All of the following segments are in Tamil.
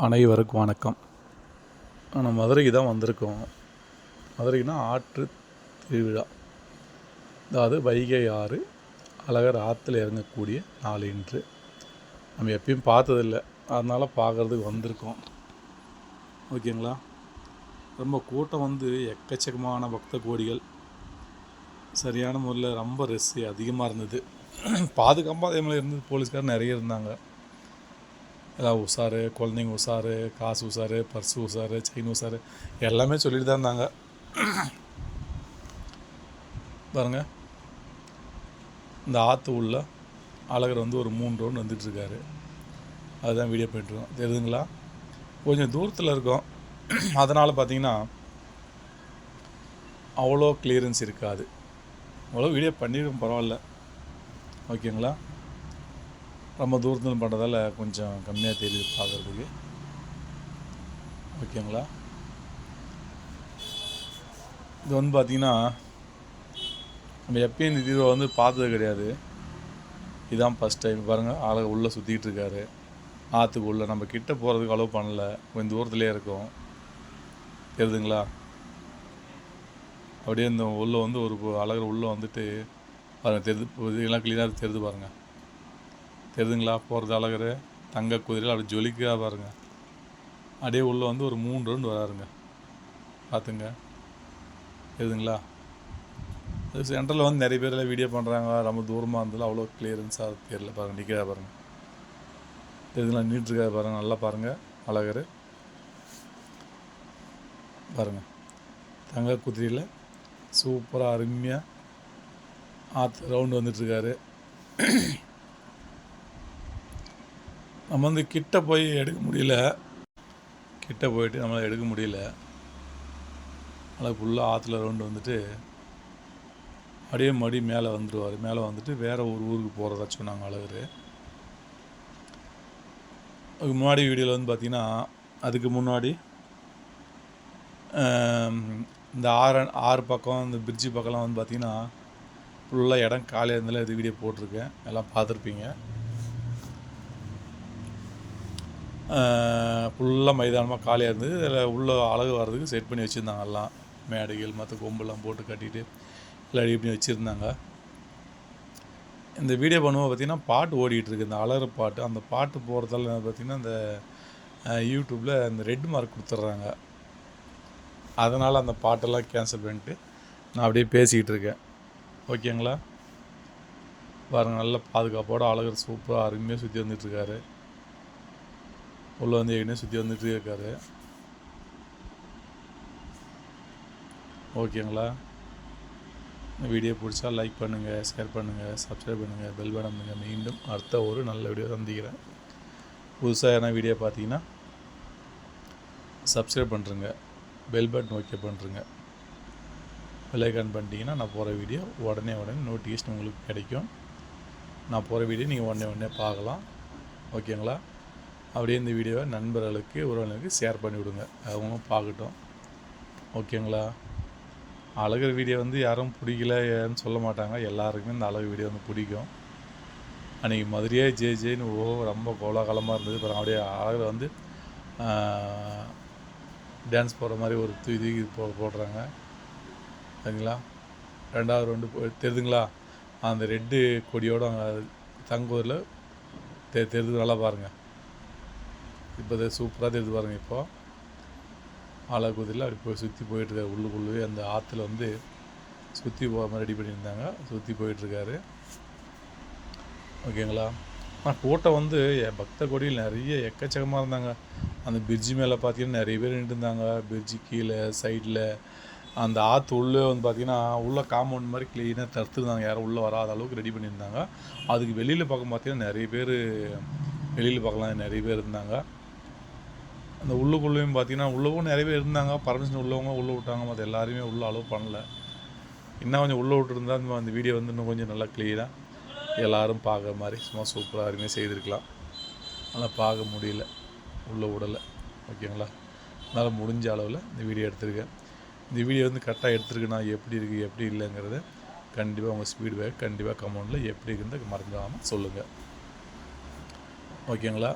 அனைவருக்கும் வணக்கம். நம்ம மதுரைக்கு தான் வந்திருக்கோம். மதுரைக்குனா ஆற்று திருவிழா. அதாவது வைகை ஆறு அழகர் ஆற்றுல இறங்கக்கூடிய நாள் இன்று. நம்ம எப்பயும் பார்த்ததில்ல. அதனால் பார்க்குறதுக்கு வந்திருக்கோம். ஓகேங்களா? ரொம்ப கூட்டம் வந்து எக்கச்சக்கமான பக்த கோடிகள். சரியான முறையில் ரொம்ப ரெஸ்ஸு அதிகமாக இருந்தது. பாதுகாப்பாக அதே மாதிரி இருந்தது போலீஸ்கார் நிறைய இருந்தாங்க. எல்லாம் உஷாரு குழந்தைங்க உஷாரு காசு உஷாரு பர்ஸு உஷாரு செயின் உஷாரு எல்லாமே சொல்லிட்டு தான் இருந்தாங்க. பாருங்க. இந்த ஆற்று உள்ள அழகர் வந்து ஒரு மூணு ரவுண்ட் வந்துட்டுருக்காரு அதுதான் வீடியோ போயிட்டுருக்கோம் தெரியுதுங்களா? கொஞ்சம் தூரத்தில் இருக்கோம். அதனால் பார்த்தீங்கன்னா அவ்வளோ கிளியரன்ஸ் இருக்காது. அவ்வளோ வீடியோ பண்ணிடும் பரவாயில்ல. ஓகேங்களா? ரொம்ப தூரத்தில் பண்ணுறதால கொஞ்சம் கம்மியாக தெரியுது பார்க்குறதுக்கு ஓகேங்களா? இது வந்து பார்த்திங்கன்னா நம்ம எப்பயும் இந்த தீர்வை வந்து பார்த்தது கிடையாது. இதுதான் ஃபஸ்ட் டைம் பாருங்கள் ஆளை உள்ளே சுற்றிக்கிட்டு இருக்காரு. ஆற்றுக்கு உள்ளே. நம்ம கிட்ட போகிறதுக்கு அலோவ் பண்ணல. கொஞ்சம் தூரத்துலேயே இருக்கும். தெரியுதுங்களா? அப்படியே இந்த உள்ளே வந்து ஒரு அழகர் உள்ளே வந்துட்டு பாருங்கள் தெரிது இதெல்லாம் க்ளீனாக தெரிது பாருங்கள் தெரியுதுங்களா போகிறது அழகர் தங்க குதிரையில் அப்படி ஜொலிக்கா பாருங்க. அப்படியே உள்ளே வந்து ஒரு மூணு ரவுண்டு வராருங்க. பார்த்துங்க தெரியுதுங்களா அது சென்டரில் வந்து நிறைய பேர் வீடியோ பண்ணுறாங்க ரொம்ப தூரமாக இருந்தாலும் அவ்வளோ கிளியரன்ஸாக தெரியல பாருங்கள் நிற்கிறா பாருங்கள் தெரியுதுங்களா நீட்டுருக்கா பாருங்கள் நல்லா பாருங்கள் அழகர். பாருங்கள் தங்க குதிரையில் சூப்பராக அருமையாக ஆற்று ரவுண்டு வந்துட்டுருக்காரு. நம்ம வந்து கிட்ட போய் எடுக்க முடியல. கிட்ட போயிட்டு நம்மளால் எடுக்க முடியல. அதனால் ஃபுல்லாக ஆற்றுல ரவுண்டு வந்துட்டு அப்படியே மறுபடி மேலே வந்துடுவார் மேலே வந்துட்டு வேறு ஒரு ஊருக்கு போகிறதா சொன்னாங்க அழகர். அதுக்கு முன்னாடி வீடியோவில் வந்து பார்த்திங்கன்னா அதுக்கு முன்னாடி இந்த ஆறு ஆறு பக்கம் இந்த பிரிட்ஜு பக்கம்லாம் வந்து பார்த்திங்கன்னா ஃபுல்லாக இடம் காலியாக இருந்தாலும் இது வீடியோ போட்டிருக்கேன். எல்லாம் பார்த்துருப்பீங்க. ஃபுல்லாக மைதானமாக காலியாக இருந்தது. அதில் உள்ள அழகு வர்றதுக்கு செட் பண்ணி வச்சுருந்தாங்க எல்லாம். மேடைகள் மற்ற கொம்பெல்லாம் போட்டு கட்டிட்டு எல்லாம் ரெடி பண்ணி வச்சுருந்தாங்க. இந்த வீடியோ பண்ணும்போது பார்த்திங்கன்னா பாட்டு ஓடிட்டு இருக்கு. இந்த அலறு பாட்டு அந்த பாட்டு போகிறதால பார்த்திங்கன்னா இந்த யூடியூப்பில் இந்த ரெட் மார்க் கொடுத்துட்றாங்க. அதனால் அந்த பாட்டெல்லாம் கேன்சல் பண்ணிட்டு நான் அப்படியே பேசிக்கிட்டு இருக்கேன். ஓகேங்களா பாருங்கள் நல்ல பாதுகாப்போட அழகர் சூப்பராக அருமையாக சுற்றி வந்துட்டுருக்காரு உள்ளே வந்து ஏற்கனவே சுற்றி வந்துட்டு இருக்காரு. ஓகேங்களா வீடியோ பிடிச்சா லைக் பண்ணுங்கள் ஷேர் பண்ணுங்கள் சப்ஸ்கிரைப் பண்ணுங்கள் பெல் பட்டன் பண்ணுங்க மீண்டும் அடுத்த ஒரு நல்ல வீடியோ சந்திக்கிறேன். புதுசாக எதனா வீடியோ பார்த்தீங்கன்னா சப்ஸ்கிரைப் பண்ணுறங்க பெல் பட்டன் ஓகே பண்ணுறங்க பெல் பண்ணிட்டீங்கன்னா நான் போகிற வீடியோ உடனே உடனே நோட்டிஃபிகேஷன் உங்களுக்கு கிடைக்கும். நான் போகிற வீடியோ நீங்கள் உடனே உடனே பார்க்கலாம். ஓகேங்களா அப்படியே இந்த வீடியோவை நண்பர்களுக்கு உறவினருக்கு ஷேர் பண்ணி விடுங்க அவங்க பார்க்கட்டும். ஓகேங்களா? அழகர் வீடியோ வந்து யாரும் பிடிக்கல ஏன்னு சொல்ல மாட்டாங்க. எல்லாருக்குமே இந்த அழகு வீடியோ வந்து பிடிக்கும். அன்றைக்கி மதுரையே ஜே ஜேன்னு ஓ ரொம்ப கோலாகலமாக இருந்தது. அப்புறம் அப்படியே அழகில் வந்து டான்ஸ் போடுற மாதிரி ஒரு தூக்கி தூக்கி போ போடுறாங்க. சரிங்களா? ரெண்டாவது ரெண்டு போ- தெரியுதுங்களா அந்த ரெட்டு கொடியோடு அங்கே தங்குவதில் தெ தெரிது நல்லா பாருங்கள் இப்போ இது சூப்பராக தெரிஞ்சு பாருங்க இப்போ. ஆலக்குதிரில் அப்படி போய் சுற்றி போயிட்டுருக்காரு உள்ளுக்குள்ளவே அந்த ஆற்றுல வந்து சுற்றி போகாமல் மாதிரி ரெடி பண்ணியிருந்தாங்க. சுற்றி போயிட்டுருக்காரு ஓகேங்களா? ஆனால் கூட்டம் வந்து என் பக்த கோடியில் நிறைய எக்கச்சக்கமாக இருந்தாங்க. அந்த பிரிட்ஜு மேலே பார்த்தீங்கன்னா நிறைய பேர் நின்றுருந்தாங்க பிரிட்ஜு கீழே சைடில் அந்த ஆற்று உள்ளே வந்து பார்த்தீங்கன்னா உள்ளே காம்பவுண்ட் மாதிரி க்ளீனாக தடுத்துருந்தாங்க. யாரும் உள்ளே வராத அளவுக்கு ரெடி பண்ணியிருந்தாங்க. அதுக்கு வெளியில் பக்கம் பார்த்தீங்கன்னா நிறைய பேர் வெளியில் பார்க்கலாம் நிறைய பேர் இருந்தாங்க. அந்த உள்ளுக்குள்ளேயும் பார்த்தீங்கன்னா உள்ளவும் நிறைய பேர் இருந்தாங்க. பர்மிஷன் உள்ளவங்க உள்ளே விட்டாங்க. மற்ற எல்லாருமே உள்ளே அலோவ் பண்ணல. இன்னும் கொஞ்சம் உள்ளே விட்டுருந்தா இந்த அந்த வீடியோ வந்து இன்னும் கொஞ்சம் நல்லா க்ளீனாக எல்லாரும் பார்க்குற மாதிரி சும்மா சூப்பராக அருமையாக செய்திருக்கலாம். ஆனால் பார்க்க முடியல. உள்ளே விடலை. ஓகேங்களா அதனால் முடிஞ்ச அளவில் இந்த வீடியோ எடுத்திருக்கேன். இந்த வீடியோ வந்து கரெக்டாக எடுத்திருக்கேன் எப்படி இருக்குது எப்படி இல்லைங்கிறத கண்டிப்பாக உங்கள் ஸ்பீட் பேக் கண்டிப்பாக கமெண்டில் எப்படி இருக்குன்னு மறந்துடாமல் சொல்லுங்கள் ஓகேங்களா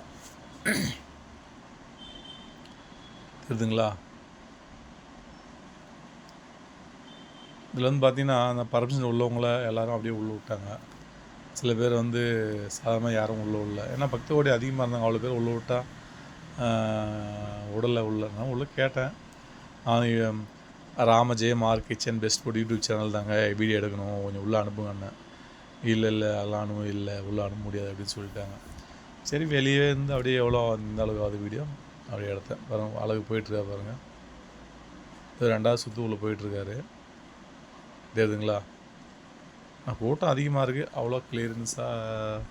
தெரியுதுங்களா இதில் வந்து பார்த்தீங்கன்னா அந்த பர்மிஷன் உள்ளவங்கள எல்லாரும் அப்படியே உள்ளே விட்டாங்க. சில பேர் வந்து சாதாரணமாக யாரும் உள்ளே விடல. ஏன்னா பக்த கோடி அதிகமாக இருந்தாங்க. அவ்வளோ பேர் உள்ளே விட்டால் உடலை உள்ள நான் உள்ளே கேட்டேன். நான் Ramajayam R kitchen best food YouTube channel தாங்க வீடியோ எடுக்கணும் கொஞ்சம் உள்ளே அனுப்புங்கன்னு இல்லை இல்லை அதெல்லாம் அனுபவம் இல்லை உள்ளே அனுப்ப முடியாது அப்படின்னு சொல்லிட்டாங்க. சரி வெளியே இருந்து அப்படியே எவ்வளோ இந்த அளவுக்கு அது வீடியோ? அப்படி இடத்த பாருங்க அழகு போயிட்டுருக்கா பாருங்கள் இது ரெண்டாவது சுற்று உள்ளே போயிட்டுருக்காரு. தெரியுதுங்களா நான் கூட்டம் அதிகமாக இருக்குது அவ்வளோ கிளியரன்ஸாக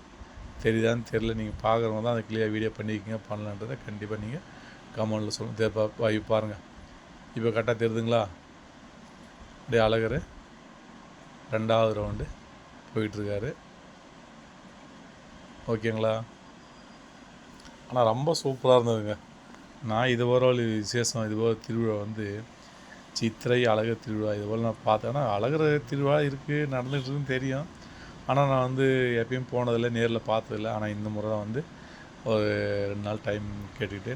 தெரியுதான்னு தெரில நீங்கள் பார்க்குறவங்க தான் அதை கிளியர் வீடியோ பண்ணிக்கிங்க பண்ணலான்றதை கண்டிப்பாக நீங்கள் கமெண்டில் சொல்லுங்கள் தேப்பா வாய் பாருங்கள் இப்போ கரெக்டாக தெரியுதுங்களா? அப்படியே அழகர். ரெண்டாவது ரவுண்டு போயிட்டுருக்காரு. ஓகேங்களா? ஆனால் ரொம்ப சூப்பராக இருந்ததுங்க. நான் இது விசேஷம் இதுபோல் திருவிழா வந்து சித்திரை அழகர் திருவிழா இதுபோல் நான் பார்த்தேன்னா அழகர் திருவிழா இருக்குது நடந்துகிட்ருக்குன்னு தெரியும். ஆனால் நான் வந்து எப்பயும் போனதில்லை நேரில் பார்த்ததில்ல. ஆனால் இந்த முறை தான் வந்து ஒரு ரெண்டு நாள் டைம் கேட்டுக்கிட்டு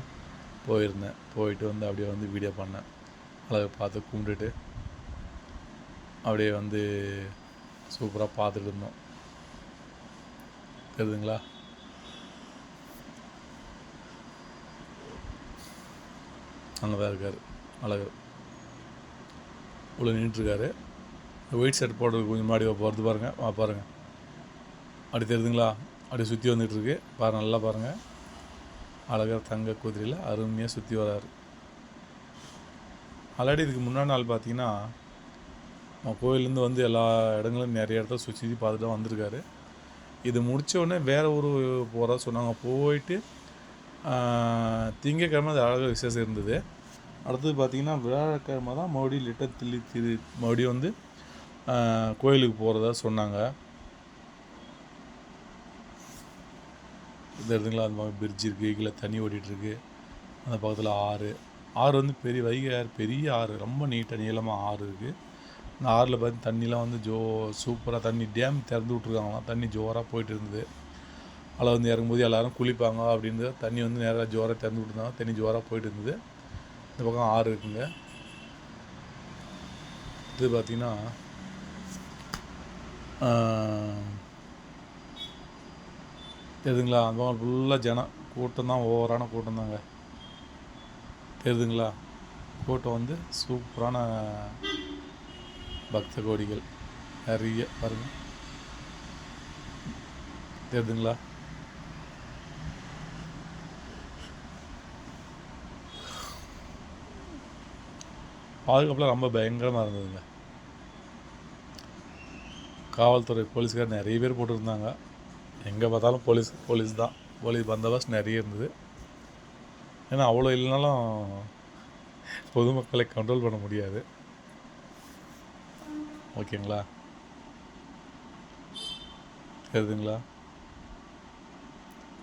போயிருந்தேன். போயிட்டு வந்து அப்படியே வந்து வீடியோ பண்ணேன். அழகை பார்த்து கும்பிட்டுட்டு அப்படியே வந்து சூப்பராக பார்த்துட்டு இருந்தோம். தெரியுதுங்களா? அங்கே தான் இருக்கார். அழகர் உள்ள நின்றுட்டுருக்காரு ஒயிட் ஷர்ட் போடுறதுக்கு கொஞ்சம் முன்னாடி போகிறது பாருங்கள் வா பாருங்கள் அப்படி தெரியுதுங்களா? அப்படி சுற்றி வந்துட்டுருக்கு பாரு நல்லா பாருங்கள் அழகர் தங்க குதிரையில் அருமையாக சுற்றி வராரு. ஆல்ரெடி இதுக்கு முன்னாடி நாள் பார்த்தீங்கன்னா கோயிலேருந்து வந்து எல்லா இடங்களும் நிறைய இடத்த சுற்றி பார்த்துட்டு தான் வந்திருக்காரு. இது முடித்த உடனே வேறு ஊர் போகிறதா சொன்னாங்க. போயிட்டு திங்கக்கிழமை அது அழகாக விசேஷம் இருந்தது. அடுத்தது பார்த்திங்கன்னா வியாழக்கிழமை தான் மறுபடியும் லிட்டர் தில்லி திரு மறுபடியும் வந்து கோயிலுக்கு போகிறதா சொன்னாங்க. இந்த இடத்துங்களா அந்த மாதிரி பிரிட்ஜ் இருக்குது கீழே தண்ணி ஓடிட்டுருக்கு அந்த பக்கத்தில் ஆறு. ஆறு வந்து பெரிய வைகை ஆறு பெரிய ஆறு. ரொம்ப நீட்டாக நீளமாக ஆறு இருக்குது இந்த ஆறில் பார்த்து தண்ணிலாம் வந்து ஜோ சூப்பராக தண்ணி டேம் திறந்து விட்ருக்காங்களாம் தண்ணி ஜோராக போயிட்டு இருந்தது. அதில் வந்து இறங்கும்போது எல்லோரும் குளிப்பாங்க அப்படின்னு தண்ணி வந்து நேராக ஜோராக திறந்து விட்டுருந்தாங்க. தண்ணி ஜோராக போயிட்டு இருந்தது. இந்த பக்கம் ஆறு இருக்குங்க. இது பார்த்திங்கன்னா தெரியுதுங்களா அந்த மாதிரி ஃபுல்லாக ஜனம் கூட்டம் தான் ஓவரான கூட்டம் தாங்க. தெரியுதுங்களா கூட்டம் வந்து சூப்பரான பக்த கோடிகள். நிறைய பாருங்கள் தெரியுதுங்களா பாதுகாப்புலாம் ரொம்ப பயங்கரமாக இருந்ததுங்க. காவல்துறை போலீஸ்கார் நிறைய பேர் போட்டிருந்தாங்க. எங்கே பார்த்தாலும் போலீஸ் போலீஸ் தான். போலீஸ் பந்தோபஸ்த் நிறைய இருந்தது. ஏன்னா அவ்வளோ இல்லைனாலும் பொதுமக்களை கண்ட்ரோல் பண்ண முடியாது. ஓகேங்களா? தெரியுதுங்களா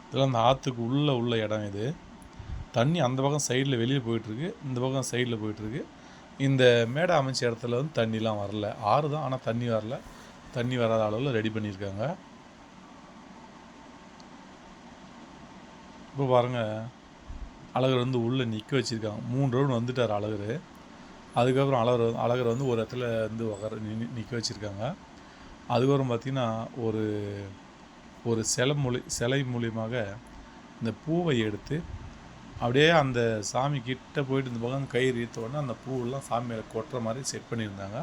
இதெல்லாம் அந்த ஆற்றுக்கு உள்ளே உள்ள இடம் இது. தண்ணி அந்த பக்கம் சைடில் வெளியே போயிட்டுருக்கு இந்த பக்கம் சைடில் போயிட்டுருக்கு இந்த மேடை அமைச்ச இடத்துல வந்து தண்ணிலாம் வரல. ஆறு தான் ஆனால் தண்ணி வரல. தண்ணி வராத அளவில் ரெடி பண்ணியிருக்காங்க. இப்போ பாருங்கள் அழகர் வந்து உள்ளே நிற்க வச்சுருக்காங்க. மூணு ரவுண்ட் வந்துட்டார் அழகர். அதுக்கப்புறம் அழகர் அழகர் வந்து ஒரு இடத்துல வந்து உகர நிற்க வச்சுருக்காங்க. அதுக்கப்புறம் பார்த்திங்கன்னா ஒரு ஒரு சிலை மூலி சிலை மூலியமாக இந்த பூவை எடுத்து அப்படியே அந்த சாமி கிட்ட போயிட்டு இந்த பக்கம் கயிறு ஈர்த்த உடனே அந்த பூவெல்லாம் சாமி மேலே கொட்டுற மாதிரி செட் பண்ணியிருந்தாங்க.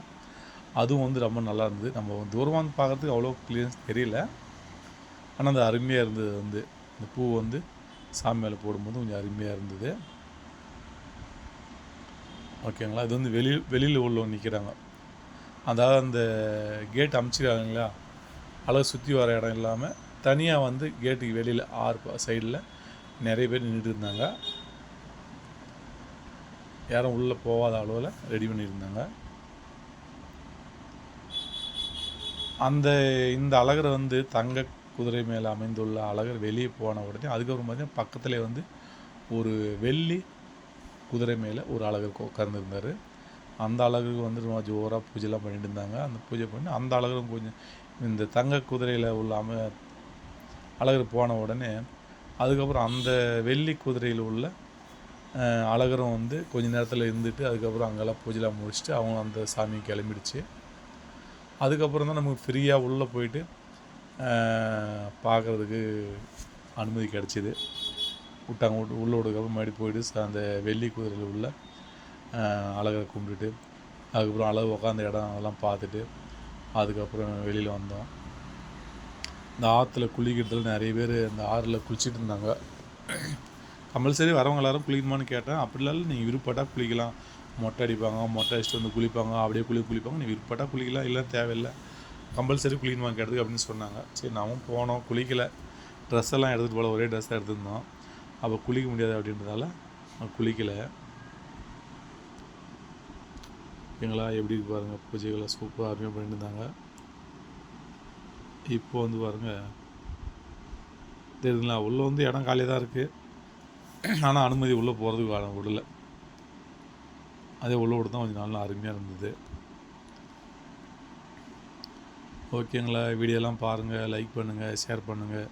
அதுவும் வந்து ரொம்ப நல்லா இருந்தது. நம்ம தூரமாக வந்து பார்க்குறதுக்கு அவ்வளோ கிளியரன்ஸ் தெரியல. ஆனால் அந்த அருமையாக இருந்தது வந்து. இந்த பூ வந்து சாமி மேலே போடும்போது கொஞ்சம் அருமையாக இருந்தது. ஓகேங்களா? இது வந்து வெளியில் வெளியில் உள்ளவங்க நிற்கிறாங்க அதாவது அந்த கேட் அமைச்சிருக்காங்களா அழகு சுற்றி வர இடம் இல்லாமல் தனியாக வந்து கேட்டுக்கு வெளியில் ஆறு சைடில் நிறைய பேர் நின்றுட்டு இருந்தாங்க யாரும் உள்ளே போகாத அளவில் ரெடி பண்ணியிருந்தாங்க. அந்த இந்த அழகரை வந்து தங்க குதிரை மேலே அமைந்துள்ள அழகர் வெளியே போன உடனே அதுக்கப்புறம் பார்த்தீங்கன்னா பக்கத்துலேயே வந்து ஒரு வெள்ளி குதிரை மேலே ஒரு அழகர் உட்காந்துருந்தார் அந்த அழகருக்கு வந்து ரொம்ப ஜோராக பூஜைலாம் பண்ணிட்டு இருந்தாங்க. அந்த பூஜை பண்ணி அந்த அழகரும் கொஞ்சம் இந்த தங்க குதிரையில் உள்ள அம அழகர் போன உடனே அதுக்கப்புறம் அந்த வெள்ளி குதிரையில் உள்ள அழகரும் வந்து கொஞ்ச நேரத்தில் இருந்துட்டு அதுக்கப்புறம் அங்கெல்லாம் பூஜைலாம் முடிச்சுட்டு அவங்க அந்த சாமி கிளம்பிடுச்சு. அதுக்கப்புறம் தான் நமக்கு ஃப்ரீயாக உள்ளே போயிட்டு பார்க்குறதுக்கு அனுமதி கிடச்சிது. விட்டாங்க விட்டு உள்ளே விடுக்கப்புறம் மறுபடி போயிட்டு அந்த வெள்ளி குதிரையில் உள்ள அழகரை கும்பிட்டுட்டு அதுக்கப்புறம் அழகு உட்காந்த இடம் அதெல்லாம் பார்த்துட்டு அதுக்கப்புறம் வெளியில் வந்தோம். இந்த ஆற்றுல குளிக்கிறதுல நிறைய பேர் அந்த ஆறில் குளிச்சிட்டு இருந்தாங்க. கம்பல்சரி வரவங்க எல்லாரும் குளிக்கணுமான்னு கேட்டேன். அப்படி இல்லை நீங்கள் விருப்பட்டால் குளிக்கலாம். மொட்டை அடிப்பாங்க மொட்டை அடிச்சுட்டு வந்து குளிப்பாங்க அப்படியே குளி குளிப்பாங்க. நீ விருப்பட்டால் குளிக்கலாம் இல்லை தேவையில்லை. கம்பல்சரி குளிக்கணுமா கேட்டதுக்கு அப்படின்னு சொன்னாங்க. சரி நாமும் போனோம். குளிக்கலை. ட்ரெஸ் எல்லாம் எடுத்துகிட்டு போகல ஒரே ட்ரெஸ் எடுத்துருந்தோம். அப்போ குளிக்க முடியாது அப்படின்றதால குளிக்கலை. எங்களா எப்படி பாருங்கள் பூஜைகளை சூப்பராக அருமையாக பண்ணிட்டு இருந்தாங்க. இப்போ வந்து பாருங்கள் தெரியுதுங்களா? உள்ளே வந்து இடம் காலியாக தான் இருக்குது ஆனால் அனுமதி உள்ளே போகிறதுக்கு வா- விடல. அதே உள்ளே விட தான் கொஞ்சம் நல்லா அருமையாக இருந்தது. ஓகேங்களா? வீடியோலாம் பாருங்கள் லைக் பண்ணுங்கள் ஷேர் பண்ணுங்கள்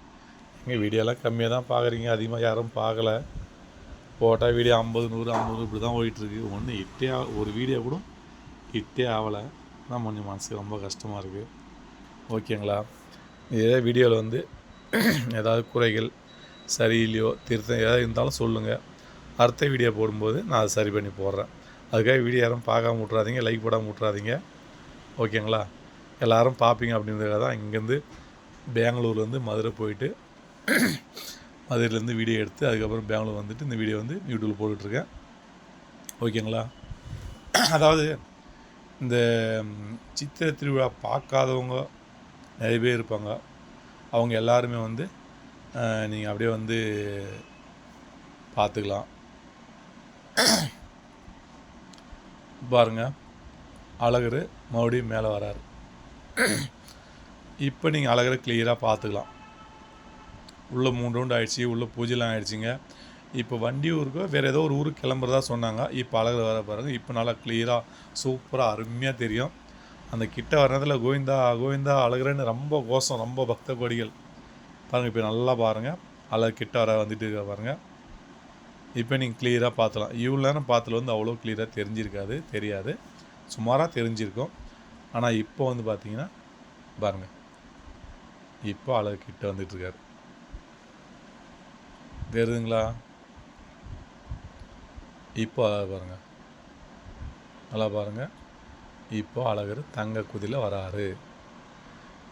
எங்கள் வீடியோலாம் கம்மியாக தான் பார்க்குறீங்க அதிகமாக யாரும் பார்க்கல போட்டால் வீடியோ ஐம்பது நூறு ஐம்பது இப்படி தான் ஓடிட்டுருக்கு ஒன்று இட்டே ஒரு வீடியோ கூட இட்டே ஆகலை. தான் கொஞ்சம் மனசுக்கு ரொம்ப கஷ்டமாக இருக்குது ஓகேங்களா? இதே வீடியோவில் வந்து ஏதாவது குறைகள் சரியில்லையோ திருத்தம் ஏதாவது இருந்தாலும் சொல்லுங்கள் அடுத்த வீடியோ போடும்போது நான் அதை சரி பண்ணி போடுறேன். அதுக்காக வீடியோ யாரும் பார்க்காம விட்றாதீங்க லைக் போடாமல் விட்றாதீங்க ஓகேங்களா? எல்லோரும் பார்ப்பீங்க அப்படின்றதுக்காக தான் இங்கேருந்து பெங்களூர்லேருந்து மதுரை போயிட்டு மதுரையிலேருந்து வீடியோ எடுத்து அதுக்கப்புறம் பெங்களூர் வந்துட்டு இந்த வீடியோ வந்து யூடியூப்பில் போட்டுட்ருக்கேன். ஓகேங்களா? அதாவது இந்த சித்திரை திருவிழா பார்க்காதவங்க நிறைய பேர் இருப்பாங்க. அவங்க எல்லாருமே வந்து நீங்கள் அப்படியே வந்து பார்த்துக்கலாம் பாருங்க. அழகர் மறுபடியும் மேலே வராரு. இப்போ நீங்கள் அழகரை கிளியராக பார்த்துக்கலாம் உள்ளே மூணு ரவுண்டு ஆகிடுச்சி உள்ளே பூஜைலாம் ஆகிடுச்சிங்க இப்போ வண்டியூருக்கோ வேறு ஏதோ ஒரு ஊருக்கு கிளம்புறதா சொன்னாங்க. இப்போ அழகர் வர பாருங்கள் இப்போ நல்லா கிளியராக சூப்பராக அருமையாக தெரியும். அந்த கிட்ட வர்றதில் கோவிந்தா கோவிந்தா அழகரன்னு ரொம்ப கோஷம் ரொம்ப பக்த கோடிகள் பாருங்கள் இப்போ நல்லா பாருங்கள் அழகு கிட்ட வர வந்துட்டு இருக்க பாருங்கள் இப்போ நீங்கள் கிளியராக பார்த்தலாம் இவ்வளோ நேரம் வந்து அவ்வளோ கிளியராக தெரிஞ்சிருக்காது தெரியாது. சுமாராக தெரிஞ்சிருக்கும். ஆனால் இப்போ வந்து பார்த்தீங்கன்னா பாருங்கள் இப்போ அழகு கிட்ட வந்துட்டுருக்காரு தெரியுதுங்களா இப்போ பாருங்கள் நல்லா பாருங்கள் இப்போ அழகர் தங்க குதியில் வராரு.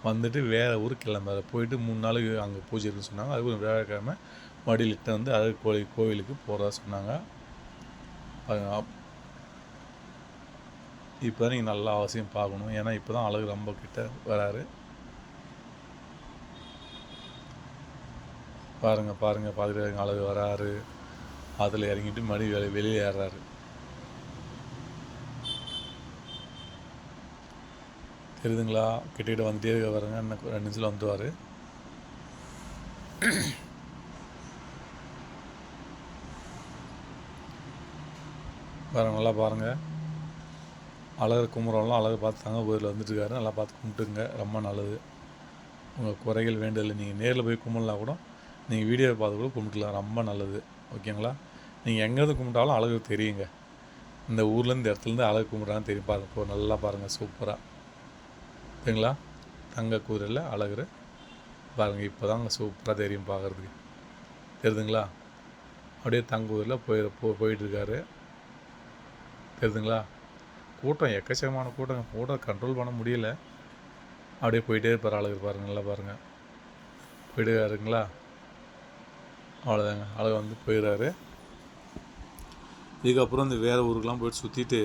வந்துட்டு வேறு ஊர் கிளம்புறாரு. போயிட்டு மூணு நாள் அங்கே பூஜை இருக்குன்னு சொன்னாங்க. அதுக்கு வியாழக்கிழமை மடியில் இட்டு வந்து அழகு கோயில் கோவிலுக்கு போகிறதா சொன்னாங்க. இப்போ தான் நீங்கள் நல்லா அவசியம் பார்க்கணும். ஏன்னா இப்போ தான் அழகு ரொம்ப கிட்ட வராரு. பாருங்கள் பாருங்க பார்த்துட்டு அழகு வராரு. அதில் இறங்கிட்டு மறுபடியும் வெளியே ஏறாரு தெரியுதுங்களா? கிட்டக்கிட்ட வந்துட்டே இருக்க பாருங்க இன்னும் ரெண்டு நிமிஷத்தில் வந்துடுவார் பாருங்க நல்லா பாருங்கள் அழகர் கும்புறவங்களாம் அழகை பார்த்து தங்க கோயிலில் வந்துட்டுருக்காரு நல்லா பார்த்து கும்பிட்டுங்க ரொம்ப நல்லது. உங்கள் குறைகள் வேண்டதில்லை நீங்கள் நேரில் போய் கும்பிடலாம் கூட நீங்கள் வீடியோவை பார்த்து கூட கும்பிட்டுலாம் ரொம்ப நல்லது. ஓகேங்களா? நீங்கள் எங்கேருந்து கும்பிட்டாலும் அழகு தெரியுங்க. இந்த ஊர்லேருந்து இந்த இடத்துலேருந்து அழகு கும்பிட்றான்னு தெரியும். பாருங்க நல்லா பாருங்கள் சூப்பராக சரிங்களா தங்க குதிரையில் அழகுற பாருங்கள் இப்போ தாங்க சூப்பராக தெரியும் பார்க்குறதுக்கு. தெரியுதுங்களா அப்படியே தங்க குதிரையில் போய் போ போயிட்டுருக்காரு. தெரியுதுங்களா கூட்டம் எக்கச்சக்கமான கூட்டம் கூட்டம் கண்ட்ரோல் பண்ண முடியல. அப்படியே போயிட்டே இருப்பார் அழகு பாருங்க நல்லா பாருங்கள் போயிடுறாருங்களா அவ்வளோதாங்க அழகு வந்து போயிடுறாரு இதுக்கப்புறம் இந்த வேறு ஊருக்கெலாம் போயிட்டு சுற்றிட்டு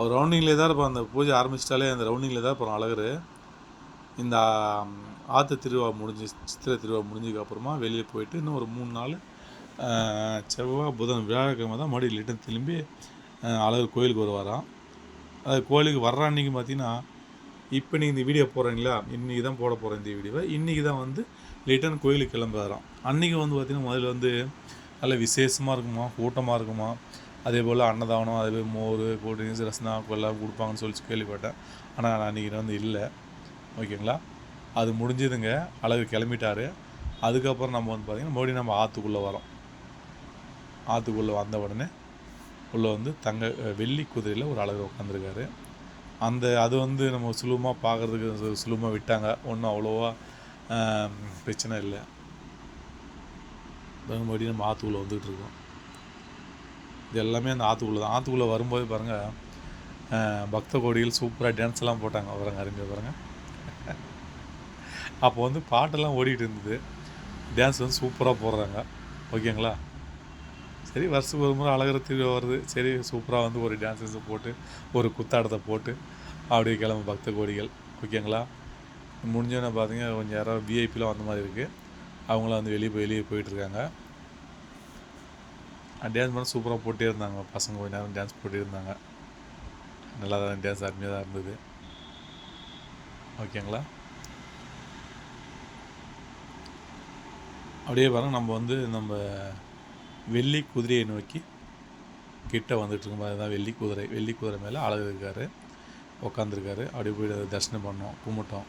அவர் ரவுண்டிங்லேயே தான் இருப்பார். அந்த பூஜை ஆரம்பிச்சிட்டாலே அந்த ரவுண்டிங்கில் தான் இருப்பார் அழகர். இந்த ஆற்று ஆத்து திருவிழா முடிஞ்சு சித்திரை திருவிழா முடிஞ்சதுக்கப்புறமா வெளியே போயிட்டு இன்னும் ஒரு மூணு நாள் செவ்வாய் புதன் வியாழக்கிழமை தான் மறுபடியும் லிட்டன் திரும்பி அழகர் கோயிலுக்கு வருவாராம். அது கோயிலுக்கு வர்ற அன்றைக்கி பார்த்தீங்கன்னா இப்போ நீங்கள் இந்த வீடியோ போகிறீங்களா இன்றைக்கி தான் போட போகிறேன் இந்த வீடியோவை. இன்றைக்கி தான் வந்து ரிட்டன் கோயிலுக்கு கிளம்புறாராம். அன்றைக்கி வந்து பார்த்திங்கன்னா முதல்ல வந்து நல்ல விசேஷமாக இருக்குமா? கூட்டமாக இருக்குமா? அதே போல் அன்னதானம் அதே போல் மோர் கூல்ட்ரிங்க்ஸ் ரசனா எல்லாம் கொடுப்பாங்கன்னு சொல்லி கேள்விப்பட்டேன். ஆனால் நான் அன்றைக்கி வந்து இல்லை. ஓகேங்களா? அது முடிஞ்சதுங்க. அழகு கிளம்பிட்டாரு. அதுக்கப்புறம் நம்ம வந்து பார்த்திங்கன்னா மறுபடியும் நம்ம ஆற்றுக்குள்ளே வரோம். ஆற்றுக்குள்ளே வந்த உடனே உள்ளே வந்து தங்க வெள்ளி குதிரையில் ஒரு அழகு உட்காந்துருக்காரு அந்த அது வந்து நம்ம சுலபமாக பார்க்குறதுக்கு சுலபமாக விட்டாங்க. ஒன்றும் அவ்வளோவா பிரச்சனை இல்லை. மறுபடியும் நம்ம ஆற்றுக்குள்ளே வந்துகிட்டு இருக்கோம். இது எல்லாமே அந்த ஆற்றுக்குள்ளே தான். ஆற்றுக்குள்ளே வரும்போது பாருங்கள் பக்த கோடிகள் சூப்பராக டான்ஸ் எல்லாம் போட்டாங்க. பாருங்க அருமையாக பாருங்க. அப்போ வந்து பாட்டெல்லாம் ஓடிட்டு இருந்தது. டான்ஸ் வந்து சூப்பராக போடுறாங்க. ஓகேங்களா? சரி வருஷத்துக்கு ஒரு முறை அழகிற திருவிழா வருது. சரி சூப்பராக வந்து ஒரு டான்ஸஸ் போட்டு ஒரு குத்தாடத்தை போட்டு அப்படியே கிளம்பு பக்த கோடிகள். ஓகேங்களா? முடிஞ்சோன்னே பார்த்தீங்க கொஞ்சம் யாராவது விஐபிலாம் வந்த மாதிரி இருக்குது அவங்களாம் வந்து வெளியே போய் வெளியே போயிட்டுருக்காங்க டான்ஸ் பண்ண சூப்பராக போட்டே இருந்தாங்க. பசங்க கொஞ்ச நேரம் டான்ஸ் போட்டே இருந்தாங்க. நல்லா தான் டான்ஸ் அருமையாக தான் இருந்தது ஓகேங்களா அப்படியே பாருங்க நம்ம வந்து நம்ம வெள்ளி குதிரையை நோக்கி கிட்ட வந்துட்டு இருக்கும்போது தான் வெள்ளி குதிரை. வெள்ளி குதிரை மேலே அழகு இருக்காரு. உட்காந்துருக்காரு அப்படியே போய் தரிசனம் பண்ணோம் கும்பிட்டோம்.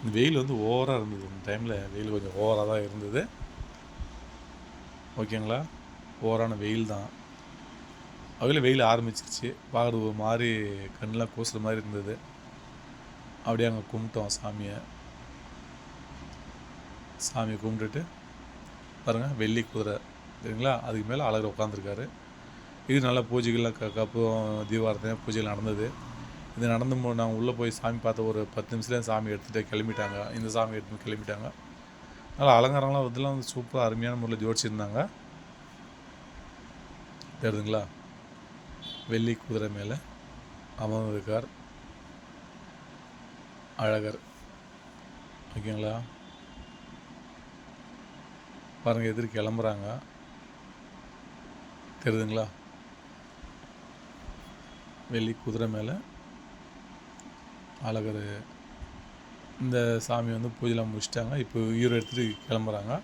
இந்த வெயில் வந்து ஓவராக இருந்தது. இந்த டைமில் வெயில் கொஞ்சம் ஓவராக தான் இருந்தது. ஓகேங்களா ஓரான வெயில் தான். அவையில் வெயில் ஆரம்பிச்சிருச்சு. பார்க்குறது ஒரு மாதிரி கண்ணெலாம் கூசுற மாதிரி இருந்தது. அப்படியே அங்கே கும்பிட்டோம் சாமியை. சாமியை கும்பிட்டுட்டு பாருங்கள் வெள்ளி குதிரை. சரிங்களா? அதுக்கு மேலே அழகர் உட்காந்துருக்காரு இது நல்லா பூஜைகள்லாம் க கப்பும் தீபாரத்தையும் பூஜைகள் நடந்தது. இது நடந்து போ நான் உள்ளே போய் சாமி பார்த்த ஒரு பத்து நிமிஷத்துலேயே சாமி எடுத்துகிட்டு கிளம்பிட்டாங்க. இந்த சாமி எடுத்துகிட்டு கிளம்பிட்டாங்க. நல்லா அலங்காரம்லாம் இதெல்லாம் வந்து சூப்பராக அருமையான முறையில் ஜோடிச்சிருந்தாங்க. தெரியுதுங்களா வெள்ளி குதிரை மேலே அமர்ந்திருக்கார் அழகர். ஓகேங்களா? பாருங்க எதிர் கிளம்புறாங்க. தெரியுதுங்களா வெள்ளி குதிரை மேலே அழகர். இந்த சாமி வந்து பூஜைலாம் முடிச்சிட்டாங்க. இப்போ உயிர் எடுத்துகிட்டு கிளம்புறாங்க.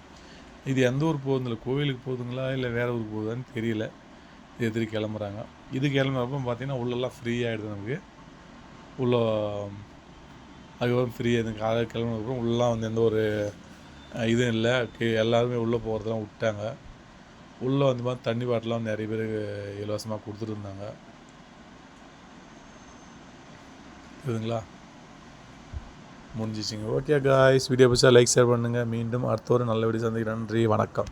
இது எந்த ஊர் போகுதுங்களா கோவிலுக்கு போகுதுங்களா? இல்லை வேறு ஊருக்கு போகுதான்னு தெரியல. எதிரி கிளம்புறாங்க. இது கிளம்புறப்ப பார்த்திங்கன்னா உள்ளெல்லாம் ஃப்ரீ ஆகிடுது நமக்கு. உள்ள அதுக்கப்புறம் ஃப்ரீ ஆகிடுது காலை கிளம்புனதுக்கப்புறம் உள்ளெலாம் வந்து எந்த ஒரு இதுவும் இல்லை. எல்லாருமே உள்ளே போகிறதெல்லாம் விட்டாங்க. உள்ளே வந்து பார்த்து தண்ணி பாட்டிலாம் நிறைய பேர் இலவசமாக கொடுத்துருந்தாங்க இதுங்களா முடிஞ்சிச்சிங்க. ஓகே காய்ஸ் வீடியோ பிடிச்சா லைக் ஷேர் பண்ணுங்கள் மீண்டும் அடுத்த ஒரு நல்ல வீடியோ சந்திக்கிறேன். நன்றி. வணக்கம்.